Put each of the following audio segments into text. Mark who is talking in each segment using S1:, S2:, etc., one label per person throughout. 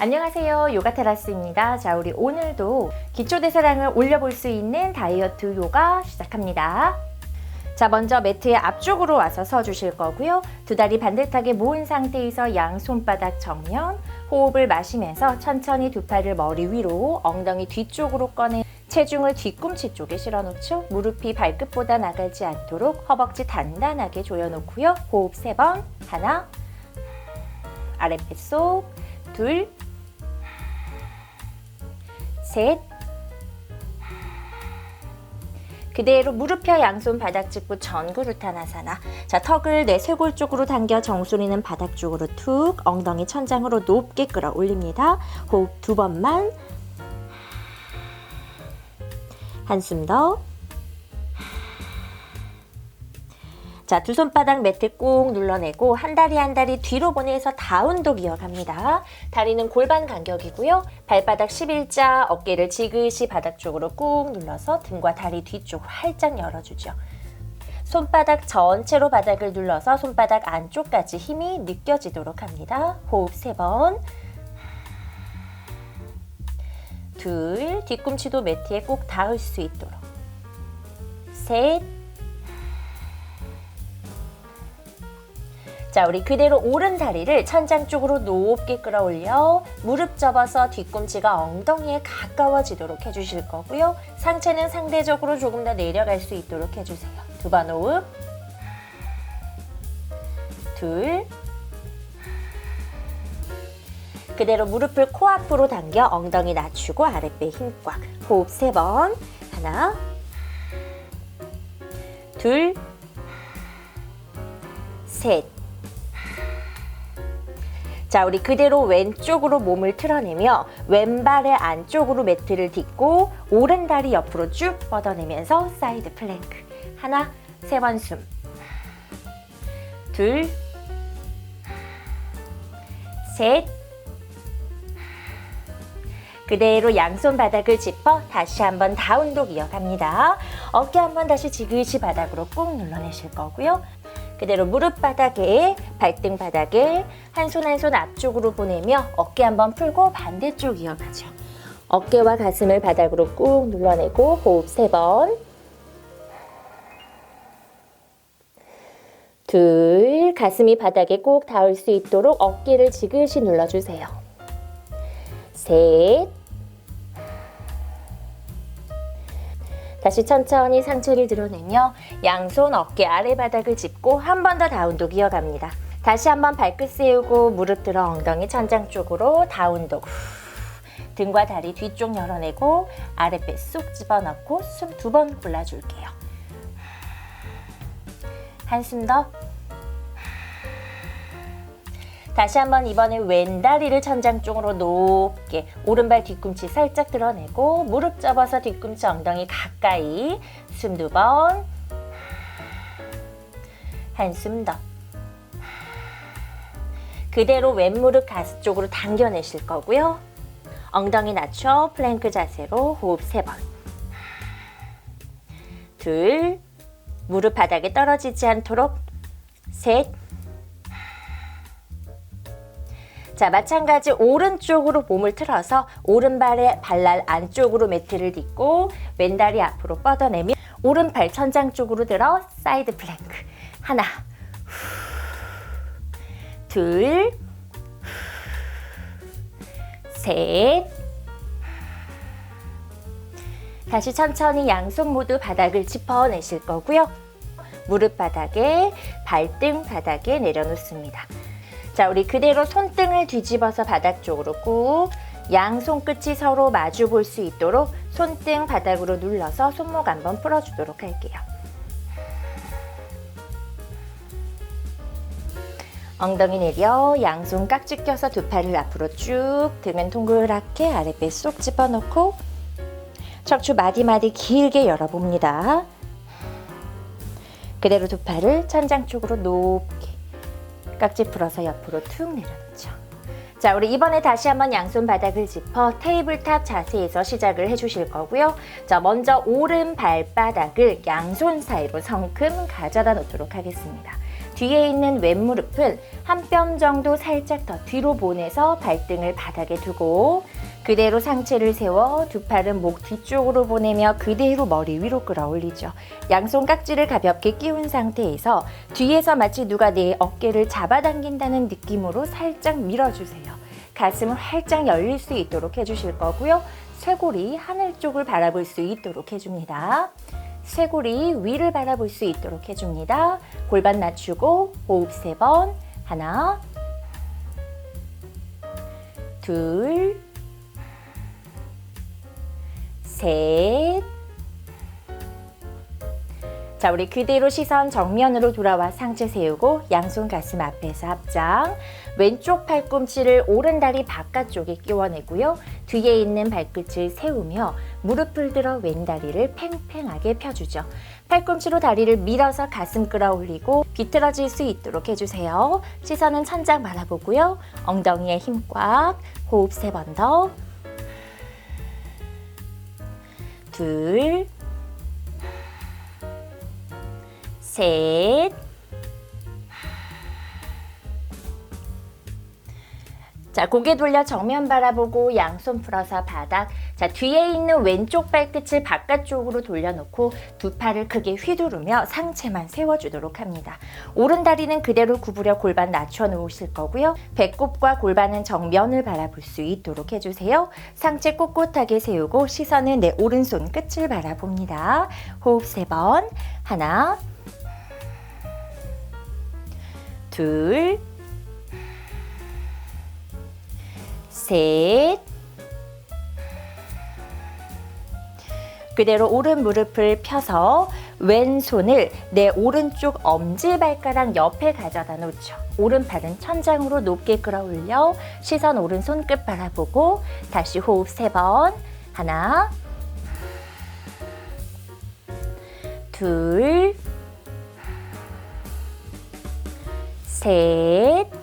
S1: 안녕하세요. 요가 테라스입니다. 자, 우리 오늘도 기초대사량을 올려볼 수 있는 다이어트 요가 시작합니다. 자, 먼저 매트의 앞쪽으로 와서 서 주실 거고요. 두 다리 반듯하게 모은 상태에서 양 손바닥 정면, 호흡을 마시면서 천천히 두 팔을 머리 위로, 엉덩이 뒤쪽으로 꺼내 체중을 뒤꿈치 쪽에 실어 놓죠. 무릎이 발끝보다 나가지 않도록 허벅지 단단하게 조여 놓고요. 호흡 세 번. 하나. 아랫배 속. 둘. 셋. 그대로 무릎 펴 양손 바닥 짚고 전구루타나사나. 자, 턱을 내 쇄골 쪽으로 당겨 정수리는 바닥 쪽으로 툭, 엉덩이 천장으로 높게 끌어 올립니다. 호흡 두 번만. 한숨 더. 자, 두 손바닥 매트 꾹 눌러내고 한 다리 한 다리 뒤로 보내서 다운독 이어갑니다. 다리는 골반 간격이고요. 발바닥 11자, 어깨를 지그시 바닥 쪽으로 꾹 눌러서 등과 다리 뒤쪽 활짝 열어주죠. 손바닥 전체로 바닥을 눌러서 손바닥 안쪽까지 힘이 느껴지도록 합니다. 호흡 세 번. 둘, 뒤꿈치도 매트에 꼭 닿을 수 있도록. 셋. 자, 우리 그대로 오른 다리를 천장 쪽으로 높게 끌어올려 무릎 접어서 뒤꿈치가 엉덩이에 가까워지도록 해주실 거고요. 상체는 상대적으로 조금 더 내려갈 수 있도록 해주세요. 두 번 호흡. 둘. 그대로 무릎을 코앞으로 당겨 엉덩이 낮추고 아랫배 힘 꽉. 호흡 세 번. 하나. 둘. 셋. 자, 우리 그대로 왼쪽으로 몸을 틀어내며 왼발의 안쪽으로 매트를 딛고 오른 다리 옆으로 쭉 뻗어내면서 사이드 플랭크. 하나, 세 번 숨. 둘, 셋. 그대로 양손 바닥을 짚어 다시 한번 다운독 이어갑니다. 어깨 한번 다시 지그시 바닥으로 꾹 눌러내실 거고요. 그대로 무릎 바닥에 발등 바닥에 한 손 한 손 앞쪽으로 보내며 어깨 한번 풀고 반대쪽 이어가죠. 어깨와 가슴을 바닥으로 꾹 눌러내고 호흡 세 번. 둘, 가슴이 바닥에 꼭 닿을 수 있도록 어깨를 지그시 눌러주세요. 셋. 다시 천천히 상체를 드러내며 양손 어깨 아래 바닥을 짚고 한 번 더 다운독 이어갑니다. 다시 한번 발끝 세우고 무릎 들어 엉덩이 천장 쪽으로 다운독. 후. 등과 다리 뒤쪽 열어내고 아랫배 쑥 집어넣고 숨 두 번 골라줄게요. 한숨 더. 다시 한번 이번에 왼다리를 천장 쪽으로 높게 오른발 뒤꿈치 살짝 드러내고 무릎 접어서 뒤꿈치 엉덩이 가까이 숨 두 번. 한숨 더. 그대로 왼무릎 가슴 쪽으로 당겨내실 거고요. 엉덩이 낮춰 플랭크 자세로 호흡 세번 둘. 무릎 바닥에 떨어지지 않도록. 셋 자, 마찬가지 오른쪽으로 몸을 틀어서 오른발의 발날 안쪽으로 매트를 딛고 왼다리 앞으로 뻗어내며 오른발 천장 쪽으로 들어 사이드 플랭크. 하나, 둘, 셋. 다시 천천히 양손 모두 바닥을 짚어내실 거고요. 무릎 바닥에 발등 바닥에 내려놓습니다. 자, 우리 그대로 손등을 뒤집어서 바닥 쪽으로 꾹 양 손 끝이 서로 마주 볼 수 있도록 손등 바닥으로 눌러서 손목 한번 풀어주도록 할게요. 엉덩이 내려 양손 깍지 껴서 두 팔을 앞으로 쭉 들면 동그랗게 아랫배 쏙 집어넣고 척추 마디마디 길게 열어봅니다. 그대로 두 팔을 천장 쪽으로 높게 깍지 풀어서 옆으로 툭 내려놓죠. 자, 우리 이번에 다시 한번 양손 바닥을 짚어 테이블탑 자세에서 시작을 해주실 거고요. 자, 먼저 오른 발바닥을 양손 사이로 성큼 가져다 놓도록 하겠습니다. 뒤에 있는 왼무릎은 한 뼘 정도 살짝 더 뒤로 보내서 발등을 바닥에 두고 그대로 상체를 세워 두 팔은 목 뒤쪽으로 보내며 그대로 머리 위로 끌어올리죠. 양손 깍지를 가볍게 끼운 상태에서 뒤에서 마치 누가 내 어깨를 잡아당긴다는 느낌으로 살짝 밀어주세요. 가슴을 활짝 열릴 수 있도록 해주실 거고요. 쇄골이 하늘 쪽을 바라볼 수 있도록 해줍니다. 쇄골이 위를 바라볼 수 있도록 해줍니다. 골반 낮추고 호흡 세 번. 하나, 둘, 셋. 자, 우리 그대로 시선 정면으로 돌아와 상체 세우고 양손 가슴 앞에서 합장. 왼쪽 팔꿈치를 오른 다리 바깥쪽에 끼워내고요. 뒤에 있는 발끝을 세우며 무릎을 들어 왼 다리를 팽팽하게 펴주죠. 팔꿈치로 다리를 밀어서 가슴 끌어올리고 비틀어질 수 있도록 해주세요. 시선은 천장 바라보고요. 엉덩이에 힘 꽉. 호흡 세 번 더. 둘. 셋. 자, 고개 돌려 정면 바라보고 양손 풀어서 바닥. 자, 뒤에 있는 왼쪽 발끝을 바깥쪽으로 돌려놓고 두 팔을 크게 휘두르며 상체만 세워주도록 합니다. 오른 다리는 그대로 구부려 골반 낮춰 놓으실 거고요. 배꼽과 골반은 정면을 바라볼 수 있도록 해주세요. 상체 꼿꼿하게 세우고 시선은 내 오른손 끝을 바라봅니다. 호흡 세 번. 하나, 둘, 셋. 그대로 오른 무릎을 펴서 왼손을 내 오른쪽 엄지발가락 옆에 가져다 놓죠. 오른팔은 천장으로 높게 끌어올려 시선 오른손 끝 바라보고 다시 호흡 세 번. 하나, 둘, 셋.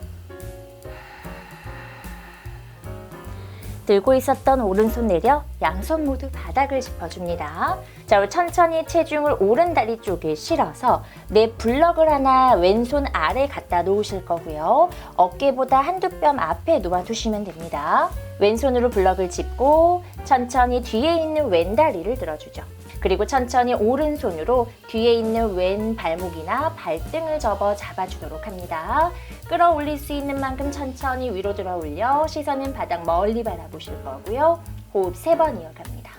S1: 들고 있었던 오른손 내려 양손 모두 바닥을 짚어줍니다. 자, 천천히 체중을 오른 다리 쪽에 실어서 내 블럭을 하나 왼손 아래 갖다 놓으실 거고요. 어깨보다 한두 뼘 앞에 놓아두시면 됩니다. 왼손으로 블럭을 짚고 천천히 뒤에 있는 왼 다리를 들어주죠. 그리고 천천히 오른손으로 뒤에 있는 왼 발목이나 발등을 접어 잡아주도록 합니다. 끌어올릴 수 있는 만큼 천천히 위로 들어 올려 시선은 바닥 멀리 바라보실 거고요. 호흡 세 번 이어갑니다.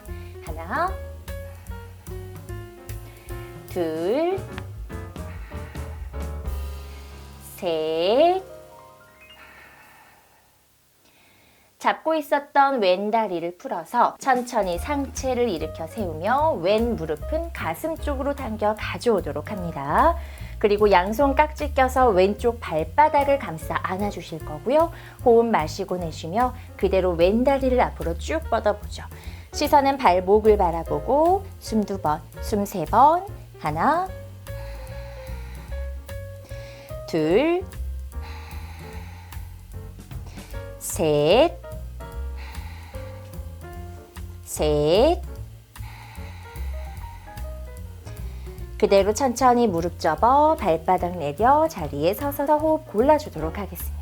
S1: 하나, 둘, 셋. 잡고 있었던 왼 다리를 풀어서 천천히 상체를 일으켜 세우며 왼 무릎은 가슴 쪽으로 당겨 가져오도록 합니다. 그리고 양손 깍지 껴서 왼쪽 발바닥을 감싸 안아주실 거고요. 호흡 마시고 내쉬며 그대로 왼 다리를 앞으로 쭉 뻗어보죠. 시선은 발목을 바라보고 숨 두 번, 숨 세 번, 하나, 둘, 셋, 셋. 그대로 천천히 무릎 접어 발바닥 내려 자리에 서서 호흡 골라주도록 하겠습니다.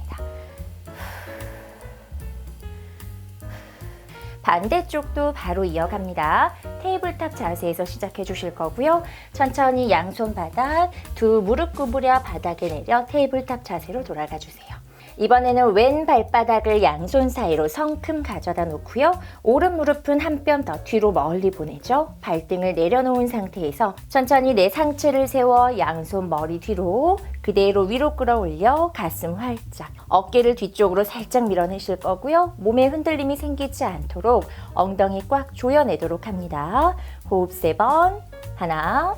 S1: 반대쪽도 바로 이어갑니다. 테이블탑 자세에서 시작해 주실 거고요. 천천히 양손 바닥, 두 무릎 구부려 바닥에 내려 테이블탑 자세로 돌아가 주세요. 이번에는 왼 발바닥을 양손 사이로 성큼 가져다 놓고요. 오른 무릎은 한 뼘 더 뒤로 멀리 보내죠. 발등을 내려놓은 상태에서 천천히 내 상체를 세워 양손 머리 뒤로 그대로 위로 끌어올려 가슴 활짝 어깨를 뒤쪽으로 살짝 밀어내실 거고요. 몸에 흔들림이 생기지 않도록 엉덩이 꽉 조여내도록 합니다. 호흡 세 번. 하나,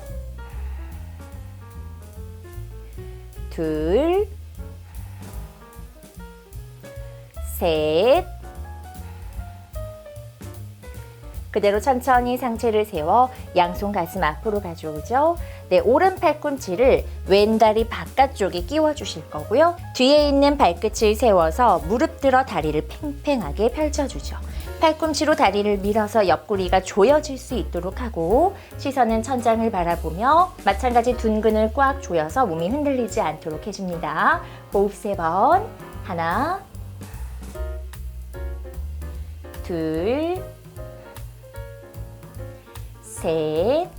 S1: 둘, 셋, 그대로 천천히 상체를 세워 양손 가슴 앞으로 가져오죠. 네, 오른 팔꿈치를 왼다리 바깥쪽에 끼워 주실 거고요. 뒤에 있는 발끝을 세워서 무릎 들어 다리를 팽팽하게 펼쳐주죠. 팔꿈치로 다리를 밀어서 옆구리가 조여질 수 있도록 하고 시선은 천장을 바라보며 마찬가지 둔근을 꽉 조여서 몸이 흔들리지 않도록 해줍니다. 호흡 세 번. 하나, 둘, 셋.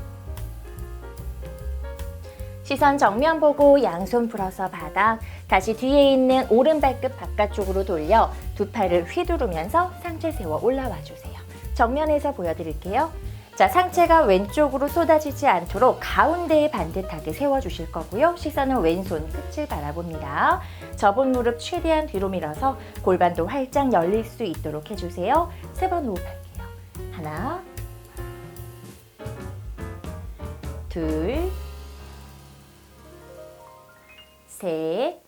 S1: 시선 정면 보고 양손 풀어서 바닥, 다시 뒤에 있는 오른 발끝 바깥쪽으로 돌려 두 팔을 휘두르면서 상체 세워 올라와 주세요. 정면에서 보여드릴게요. 자, 상체가 왼쪽으로 쏟아지지 않도록 가운데에 반듯하게 세워주실 거고요. 시선은 왼손 끝을 바라봅니다. 접은 무릎 최대한 뒤로 밀어서 골반도 활짝 열릴 수 있도록 해주세요. 세 번 호흡할게요. 하나, 둘, 셋.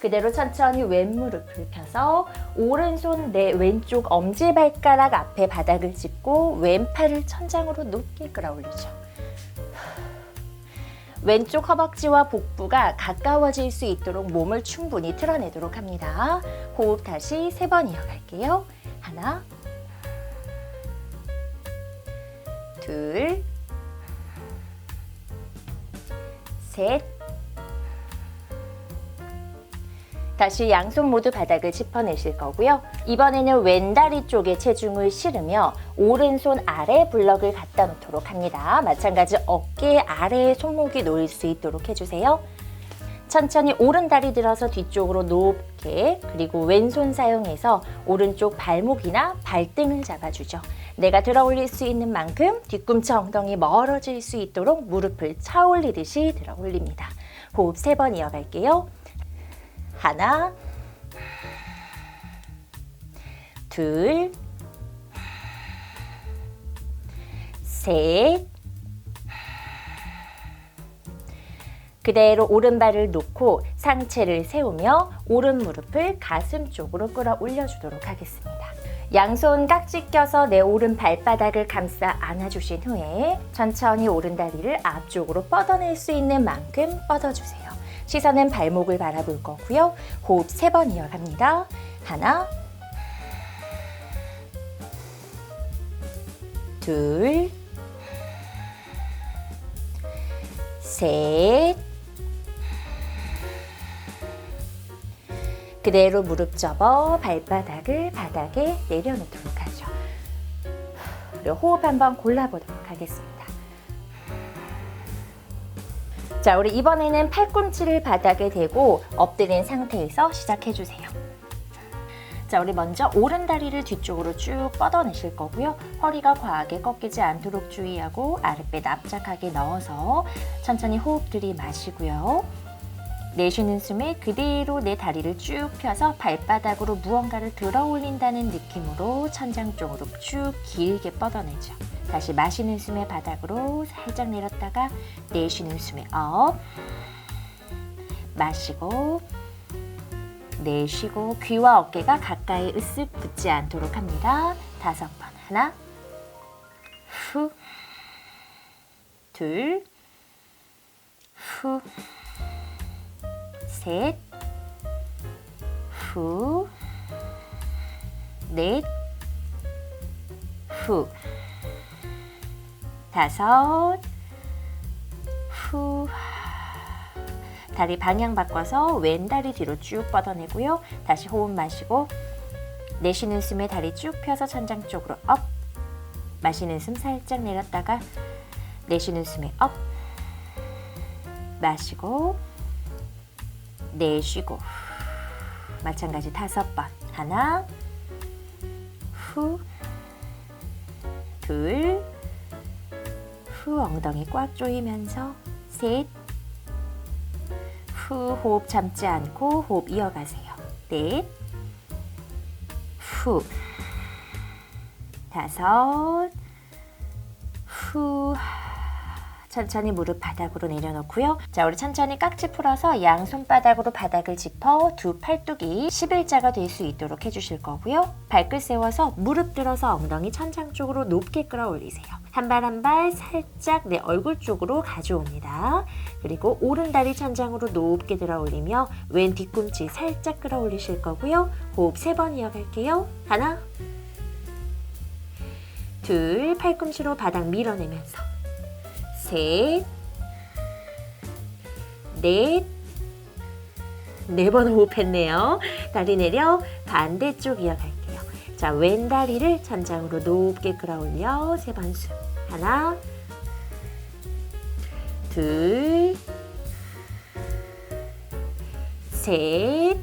S1: 그대로 천천히 왼무릎을 펴서 오른손 내 왼쪽 엄지발가락 앞에 바닥을 짚고 왼팔을 천장으로 높게 끌어올리죠. 왼쪽 허벅지와 복부가 가까워질 수 있도록 몸을 충분히 틀어내도록 합니다. 호흡 다시 세 번 이어갈게요. 하나, 둘, 셋. 다시 양손 모두 바닥을 짚어내실 거고요. 이번에는 왼다리 쪽에 체중을 실으며 오른손 아래 블럭을 갖다 놓도록 합니다. 마찬가지 어깨 아래에 손목이 놓일 수 있도록 해주세요. 천천히 오른 다리 들어서 뒤쪽으로 높게 그리고 왼손 사용해서 오른쪽 발목이나 발등을 잡아주죠. 내가 들어 올릴 수 있는 만큼 뒤꿈치 엉덩이 멀어질 수 있도록 무릎을 차 올리듯이 들어 올립니다. 호흡 세 번 이어갈게요. 하나, 둘, 셋, 그대로 오른발을 놓고 상체를 세우며 오른 무릎을 가슴 쪽으로 끌어 올려 주도록 하겠습니다. 양손 깍지 껴서 내 오른 발바닥을 감싸 안아주신 후에 천천히 오른 다리를 앞쪽으로 뻗어낼 수 있는 만큼 뻗어주세요. 시선은 발목을 바라볼 거고요. 호흡 세번 이어갑니다. 하나, 둘, 셋, 그대로 무릎 접어 발바닥을 바닥에 내려놓도록 하죠. 호흡 한번 골라보도록 하겠습니다. 자, 우리 이번에는 팔꿈치를 바닥에 대고 엎드린 상태에서 시작해 주세요. 자, 우리 먼저 오른 다리를 뒤쪽으로 쭉 뻗어내실 거고요. 허리가 과하게 꺾이지 않도록 주의하고 아랫배 납작하게 넣어서 천천히 호흡 들이마시고요. 내쉬는 숨에 그대로 내 다리를 쭉 펴서 발바닥으로 무언가를 들어 올린다는 느낌으로 천장 쪽으로 쭉 길게 뻗어내죠. 다시 마시는 숨에 바닥으로 살짝 내렸다가 내쉬는 숨에 업. 마시고 내쉬고 귀와 어깨가 가까이 으쓱 붙지 않도록 합니다. 다섯 번. 하나. 후. 둘, 후, 셋, 후, 넷, 후, 다섯, 후. 다리 방향 바꿔서 왼 다리 뒤로 쭉 뻗어내고요. 다시 호흡 마시고 내쉬는 숨에 다리 쭉 펴서 천장 쪽으로 업. 마시는 숨 살짝 내렸다가 내쉬는 숨에 업. 마시고 내쉬고 마찬가지 다섯 번 하나 후둘 후 엉덩이 꽉 조이면서 셋. 후 호흡 참지 않고 호흡 이어가세요. 넷 후. 다섯. 후 천천히 무릎 바닥으로 내려놓고요. 자, 우리 천천히 깍지 풀어서 양 손 바닥으로 바닥을 짚어 두 팔뚝이 11자가 될 수 있도록 해주실 거고요. 발끝 세워서 무릎 들어서 엉덩이 천장 쪽으로 높게 끌어올리세요. 한 발 한 발 살짝 내 얼굴 쪽으로 가져옵니다. 그리고 오른 다리 천장으로 높게 들어 올리며 왼 뒤꿈치 살짝 끌어 올리실 거고요. 호흡 세 번 이어갈게요. 하나, 둘, 팔꿈치로 바닥 밀어내면서 셋, 넷, 네 번 호흡했네요. 다리 내려 반대쪽 이어갈게요. 자, 왼 다리를 천장으로 높게 끌어올려 세 번 숨. 하나, 둘, 셋.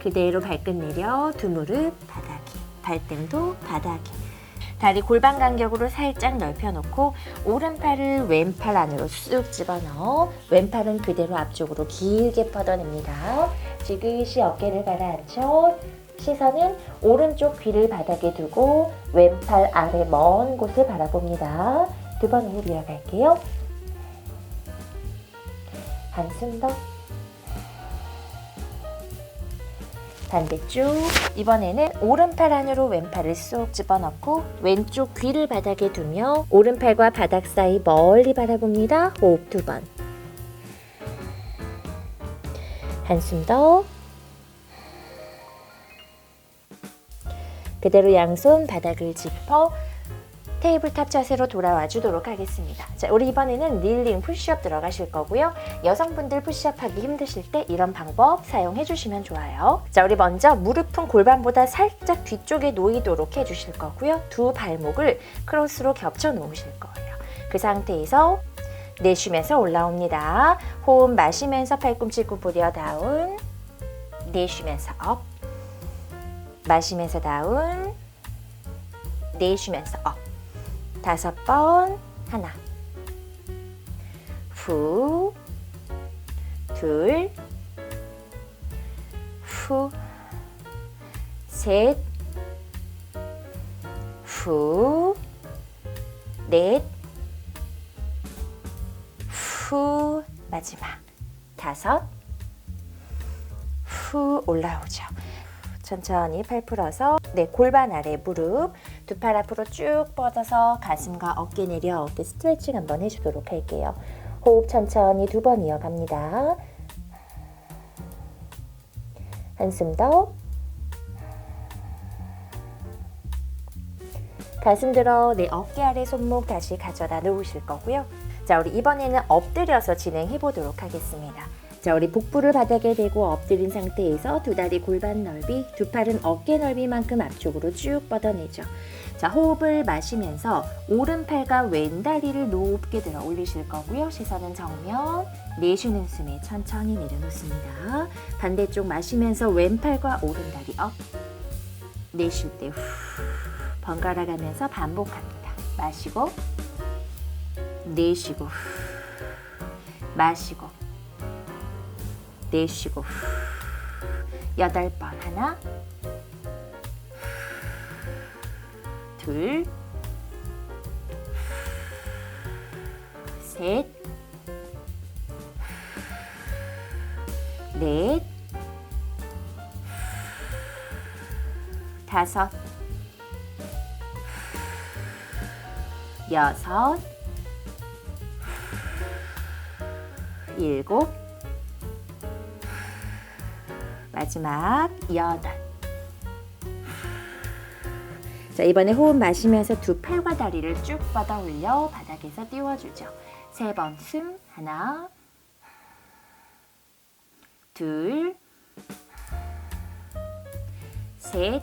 S1: 그대로 발끝 내려 두 무릎 바닥에, 발등도 바닥에. 다리 골반 간격으로 살짝 넓혀놓고 오른팔을 왼팔 안으로 쑥 집어넣어 왼팔은 그대로 앞쪽으로 길게 뻗어냅니다. 지그시 어깨를 가라앉혀 시선은 오른쪽 귀를 바닥에 두고 왼팔 아래 먼 곳을 바라봅니다. 두 번 호흡 이어갈게요. 한숨 더. 반대쪽 이번에는 오른팔 안으로 왼팔을 쏙 집어넣고 왼쪽 귀를 바닥에 두며 오른팔과 바닥 사이 멀리 바라봅니다. 호흡 두 번. 한숨 더. 그대로 양손 바닥을 짚어 테이블탑 자세로 돌아와 주도록 하겠습니다. 자, 우리 이번에는 릴링 푸시업 들어가실 거고요. 여성분들 푸시업 하기 힘드실 때 이런 방법 사용해 주시면 좋아요. 자, 우리 먼저 무릎은 골반보다 살짝 뒤쪽에 놓이도록 해 주실 거고요. 두 발목을 크로스로 겹쳐 놓으실 거예요. 그 상태에서 내쉬면서 올라옵니다. 호흡 마시면서 팔꿈치 구부려 다운. 내쉬면서 업. 마시면서 다운. 내쉬면서 업. 다섯 번 하나. 후, 둘, 후, 셋, 후, 넷, 후, 마지막. 다섯, 후 올라오죠. 천천히 팔 풀어서 네 골반 아래 무릎 두 팔 앞으로 쭉 뻗어서 가슴과 어깨 내려 어깨 스트레칭 한번 해주도록 할게요. 호흡 천천히 두 번 이어갑니다. 한숨 더. 가슴 들어 내 어깨 아래 손목 다시 가져다 놓으실 거고요. 자, 우리 이번에는 엎드려서 진행해 보도록 하겠습니다. 자, 우리 복부를 바닥에 대고 엎드린 상태에서 두 다리 골반 넓이, 두 팔은 어깨 넓이만큼 앞쪽으로 쭉 뻗어내죠. 자, 호흡을 마시면서 오른팔과 왼다리를 높게 들어 올리실 거고요. 시선은 정면, 내쉬는 숨에 천천히 내려놓습니다. 반대쪽 마시면서 왼팔과 오른다리 업, 내쉴 때 후, 번갈아 가면서 반복합니다. 마시고, 내쉬고, 후, 마시고, 내쉬고, 후, 여덟 번 하나, 둘, 셋, 넷, 다섯, 여섯, 일곱, 마지막 여덟. 자, 이번에 호흡 마시면서 두 팔과 다리를 쭉 뻗어 올려 바닥에서 띄워주죠. 세 번 숨. 하나, 둘, 셋,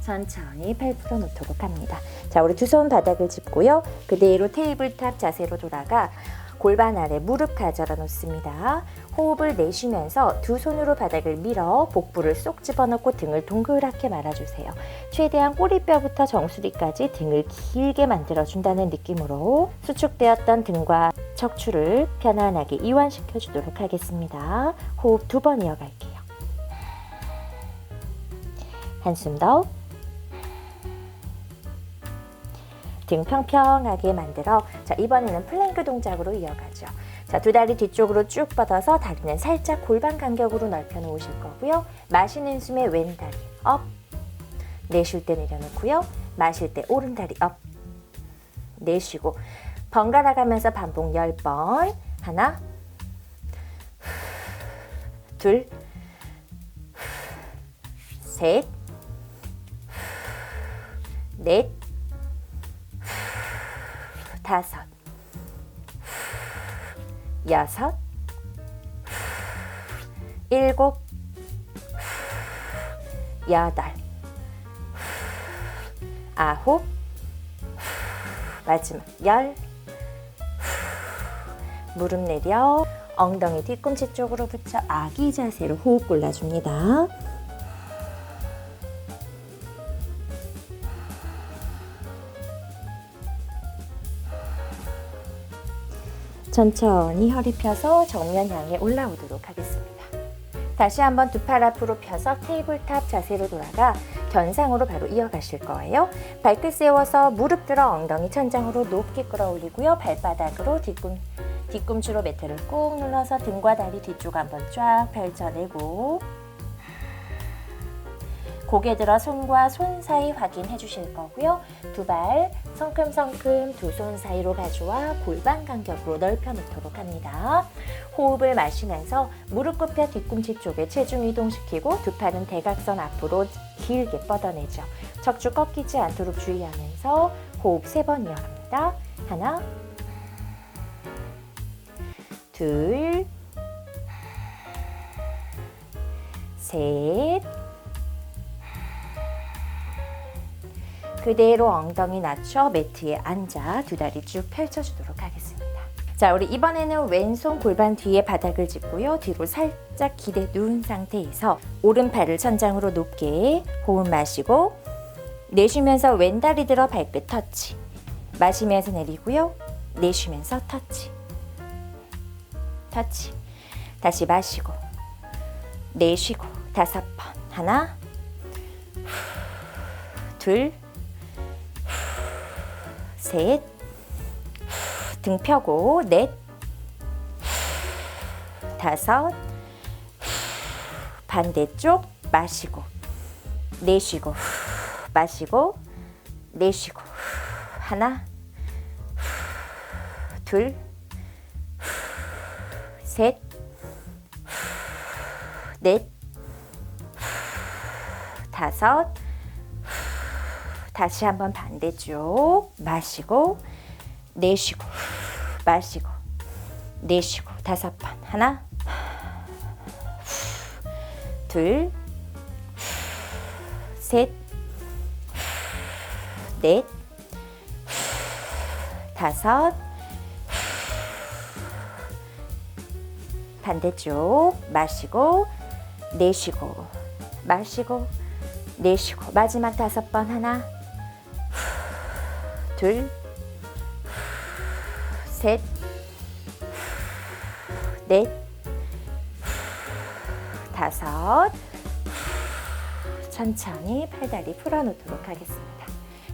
S1: 천천히 팔 풀어 놓도록 합니다. 자, 우리 두 손 바닥을 짚고요. 그대로 테이블탑 자세로 돌아가 골반 아래 무릎 가져다 놓습니다. 호흡을 내쉬면서 두 손으로 바닥을 밀어 복부를 쏙 집어넣고 등을 동그랗게 말아주세요. 최대한 꼬리뼈부터 정수리까지 등을 길게 만들어준다는 느낌으로 수축되었던 등과 척추를 편안하게 이완시켜 주도록 하겠습니다. 호흡 두 번 이어갈게요. 한숨 더. 등 평평하게 만들어 자 이번에는 플랭크 동작으로 이어가죠. 자두 다리 뒤쪽으로 쭉 뻗어서 다리는 살짝 골반 간격으로 넓혀 놓으실 거고요. 마시는 숨에 왼 다리 업. 내쉴 때 내려놓고요. 마실 때 오른 다리 업. 내쉬고 번갈아 가면서 반복 10번. 하나. 둘. 셋, 넷, 다섯, 여섯, 일곱, 여덟, 아홉, 마지막 열, 무릎 내려 엉덩이 뒤꿈치 쪽으로 붙여 아기 자세로 호흡 골라줍니다. 천천히 허리 펴서 정면 향해 올라오도록 하겠습니다. 다시 한번 두 팔 앞으로 펴서 테이블탑 자세로 돌아가 견상으로 바로 이어가실 거예요. 발끝 세워서 무릎 들어 엉덩이 천장으로 높게 끌어올리고요. 발바닥으로 뒤꿈, 뒤꿈치로 매트를 꾹 눌러서 등과 다리 뒤쪽 한번 쫙 펼쳐내고 고개 들어 손과 손 사이 확인해 주실 거고요. 두 발 성큼성큼 두 손 사이로 가져와 골반 간격으로 넓혀 놓도록 합니다. 호흡을 마시면서 무릎 굽혀 뒤꿈치 쪽에 체중 이동시키고 두 팔은 대각선 앞으로 길게 뻗어내죠. 척추 꺾이지 않도록 주의하면서 호흡 세 번 이어갑니다. 하나, 둘, 셋, 그대로 엉덩이 낮춰 매트에 앉아 두 다리 쭉 펼쳐주도록 하겠습니다. 자, 우리 이번에는 왼손 골반 뒤에 바닥을 짚고요. 뒤로 살짝 기대 누운 상태에서 오른팔을 천장으로 높게 호흡 마시고 내쉬면서 왼다리 들어 발끝 터치. 마시면서 내리고요. 내쉬면서 터치. 터치. 다시 마시고 내쉬고 다섯 번. 하나, 둘, 셋, 등 펴고 넷, 다섯, 반대쪽 마시고 내쉬고 마시고 내쉬고. 하나, 둘, 셋, 넷, 다섯, 다시 한번 반대쪽 마시고 내쉬고 마시고 내쉬고 다섯 번. 하나 둘 셋, 넷, 다섯, 반대쪽 마시고 내쉬고 마시고 내쉬고. 마지막 다섯 번 하나 둘, 셋, 넷, 다섯. 천천히 팔다리 풀어놓도록 하겠습니다.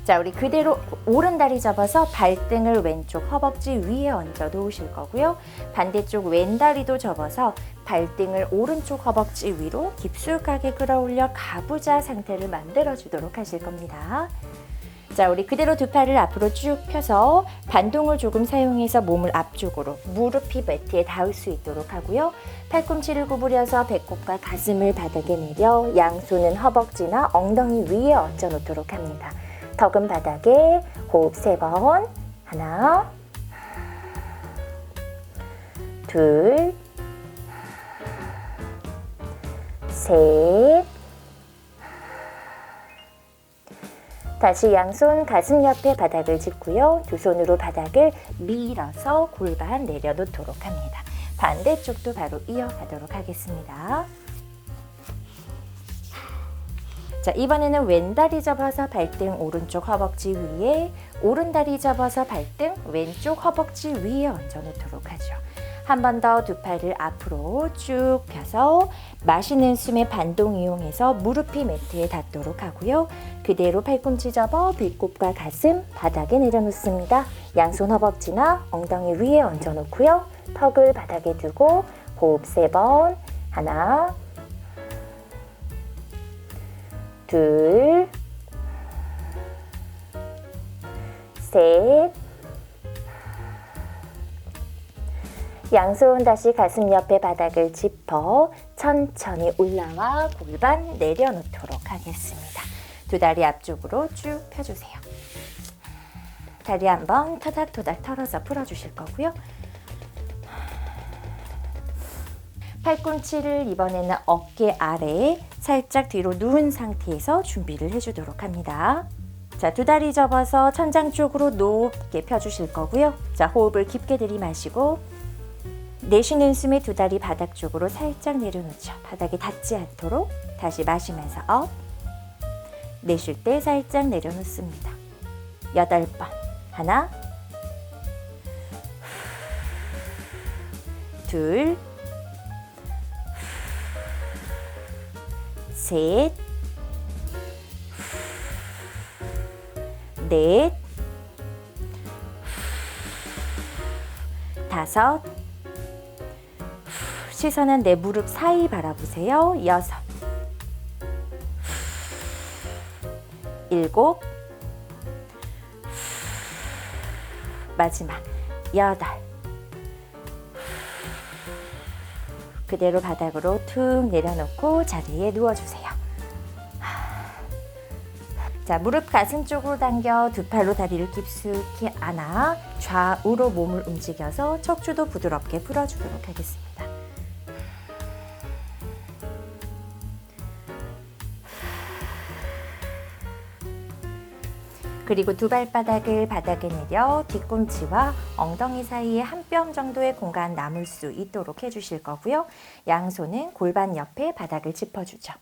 S1: 자, 우리 그대로 오른 다리 접어서 발등을 왼쪽 허벅지 위에 얹어 놓으실 거고요. 반대쪽 왼 다리도 접어서 발등을 오른쪽 허벅지 위로 깊숙하게 끌어올려 가부좌 상태를 만들어 주도록 하실 겁니다. 자, 우리 그대로 두 팔을 앞으로 쭉 펴서 반동을 조금 사용해서 몸을 앞쪽으로 무릎이 매트에 닿을 수 있도록 하고요. 팔꿈치를 구부려서 배꼽과 가슴을 바닥에 내려 양손은 허벅지나 엉덩이 위에 얹어 놓도록 합니다. 턱은 바닥에 호흡 세 번. 하나, 둘, 셋, 다시 양손 가슴 옆에 바닥을 짚고요. 두 손으로 바닥을 밀어서 골반 내려놓도록 합니다. 반대쪽도 바로 이어가도록 하겠습니다. 자, 이번에는 왼다리 접어서 발등 오른쪽 허벅지 위에 오른다리 접어서 발등 왼쪽 허벅지 위에 얹어 놓도록 하죠. 한 번 더 두 팔을 앞으로 쭉 펴서 마시는 숨의 반동 이용해서 무릎이 매트에 닿도록 하고요. 그대로 팔꿈치 접어 배꼽과 가슴 바닥에 내려놓습니다. 양손 허벅지나 엉덩이 위에 얹어놓고요. 턱을 바닥에 두고 호흡 세 번. 하나, 둘, 셋. 양손 다시 가슴 옆에 바닥을 짚어 천천히 올라와 골반 내려놓도록 하겠습니다. 두 다리 앞쪽으로 쭉 펴주세요. 다리 한번 토닥토닥 털어서 풀어주실 거고요. 팔꿈치를 이번에는 어깨 아래에 살짝 뒤로 누운 상태에서 준비를 해주도록 합니다. 자, 두 다리 접어서 천장 쪽으로 높게 펴주실 거고요. 자, 호흡을 깊게 들이마시고 내쉬는 숨에 두 다리 바닥 쪽으로 살짝 내려놓죠. 바닥에 닿지 않도록 다시 마시면서 업. 내쉴 때 살짝 내려놓습니다. 여덟 번. 하나, 둘, 셋, 넷, 다섯, 시선은 내 무릎 사이 바라보세요. 여섯, 일곱, 마지막 여덟. 그대로 바닥으로 툭 내려놓고 자리에 누워주세요. 자, 무릎 가슴 쪽으로 당겨 두 팔로 다리를 깊숙이 안아 좌우로 몸을 움직여서 척추도 부드럽게 풀어주도록 하겠습니다. 그리고 두 발바닥을 바닥에 내려 뒤꿈치와 엉덩이 사이에 한 뼘 정도의 공간 남을 수 있도록 해주실 거고요. 양손은 골반 옆에 바닥을 짚어주죠.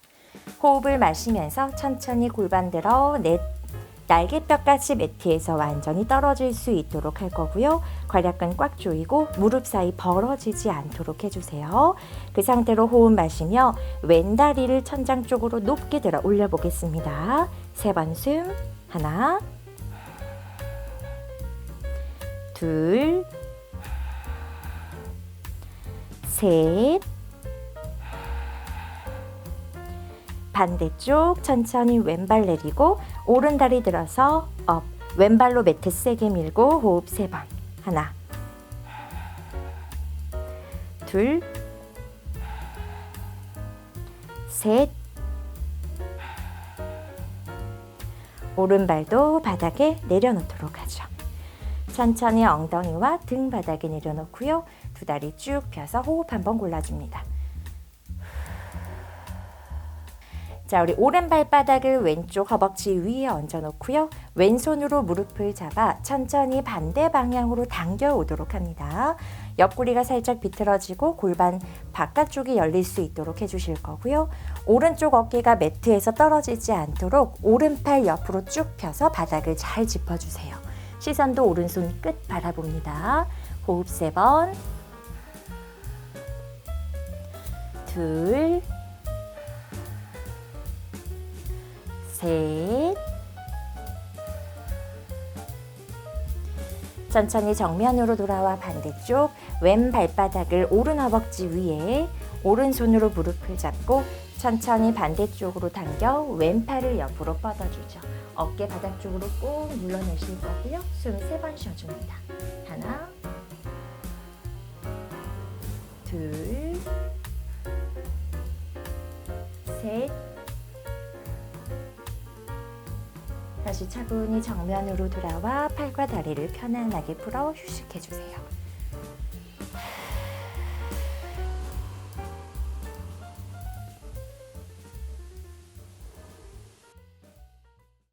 S1: 호흡을 마시면서 천천히 골반 들어 내 날개뼈까지 매트에서 완전히 떨어질 수 있도록 할 거고요. 괄약근 꽉 조이고 무릎 사이 벌어지지 않도록 해주세요. 그 상태로 호흡 마시며 왼 다리를 천장 쪽으로 높게 들어 올려보겠습니다. 세 번 숨. 하나, 둘, 셋, 반대쪽 천천히 왼발 내리고 오른 다리 들어서 업. 왼발로 매트 세게 밀고 호흡 세 번. 하나. 둘셋 오른발도 바닥에 내려놓도록 하죠. 천천히 엉덩이와 등 바닥에 내려놓고요. 두 다리 쭉 펴서 호흡 한번 골라줍니다. 자, 우리 오른 발 바닥을 왼쪽 허벅지 위에 얹어 놓고요. 왼손으로 무릎을 잡아 천천히 반대 방향으로 당겨 오도록 합니다. 옆구리가 살짝 비틀어지고 골반 바깥쪽이 열릴 수 있도록 해주실 거고요. 오른쪽 어깨가 매트에서 떨어지지 않도록 오른팔 옆으로 쭉 펴서 바닥을 잘 짚어주세요. 시선도 오른손 끝 바라봅니다. 호흡 세 번. 둘. 셋. 천천히 정면으로 돌아와 반대쪽 왼 발바닥을 오른 허벅지 위에 오른손으로 무릎을 잡고 천천히 반대쪽으로 당겨 왼팔을 옆으로 뻗어주죠. 어깨 바닥 쪽으로 꾹 눌러내실 거고요. 숨 세 번 쉬어줍니다. 하나, 둘, 셋, 다시 차분히 정면으로 돌아와 팔과 다리를 편안하게 풀어 휴식해 주세요.